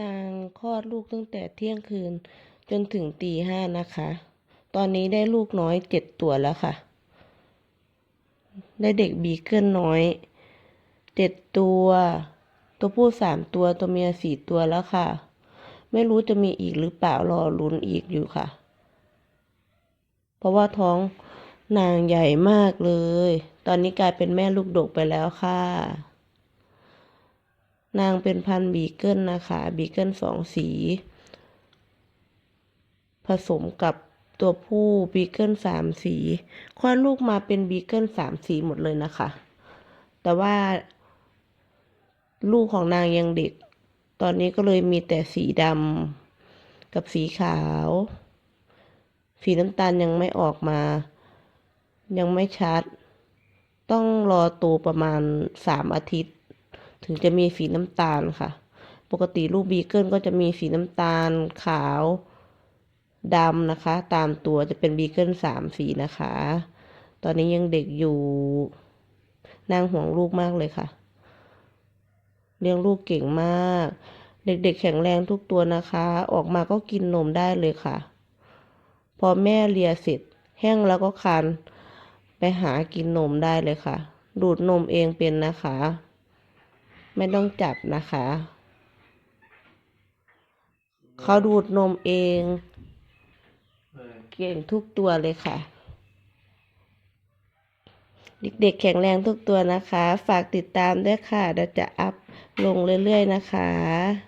นางคลอดลูกตั้งแต่เที่ยงคืนจนถึงตีห้านะคะ ตอนนี้ได้ลูกน้อยเจ็ดตัวแล้วค่ะ ได้เด็กบีเกิลน้อยเจ็ดตัว ตัวผู้สามตัว ตัวเมียสี่ตัวแล้วค่ะ ไม่รู้จะมีอีกหรือเปล่ารอลุ้นอีกอยู่ค่ะ เพราะว่าท้องนางใหญ่มากเลย ตอนนี้กลายเป็นแม่ลูกดกไปแล้วค่ะ นางเป็นพันธุ์บีเกิลนะคะบีเกิลสองสี ผสมกับตัวผู้บีเกิลสามสีคลอดลูกมาเป็นบีเกิลสามสีหมดเลยนะคะ แต่ว่า ลูกของนางยังเด็ก ตอนนี้ก็เลยมีแต่สีดำกับสีขาว สีน้ำตาลยังไม่ออกมา ยังไม่ชัด ต้องรอโตประมาณสามอาทิตย์ ถึงจะมีสีน้ำตาลค่ะ ปกติลูกบีเกิลก็จะมีสีน้ำตาลขาวดำนะคะ ตามตัวจะเป็นบีเกิลสามสีนะคะ ตอนนี้ยังเด็กอยู่นางห่วงลูกมากเลยค่ะ เลี้ยงลูกเก่งมาก เด็กๆแข็งแรงทุกตัวนะคะ ออกมาก็กินนมได้เลยค่ะ พอแม่เลียเสร็จแห้งแล้วก็คันไปหากินนมได้เลยค่ะ ดูดนมเองเป็นนะคะ ไม่ต้องจับนะคะ เขาดูดนมเอง เก่งทุกตัวเลยค่ะ เด็กๆแข็งแรงทุกตัวนะคะ ฝากติดตามด้วยค่ะ เราจะอัพลงเรื่อยๆนะคะ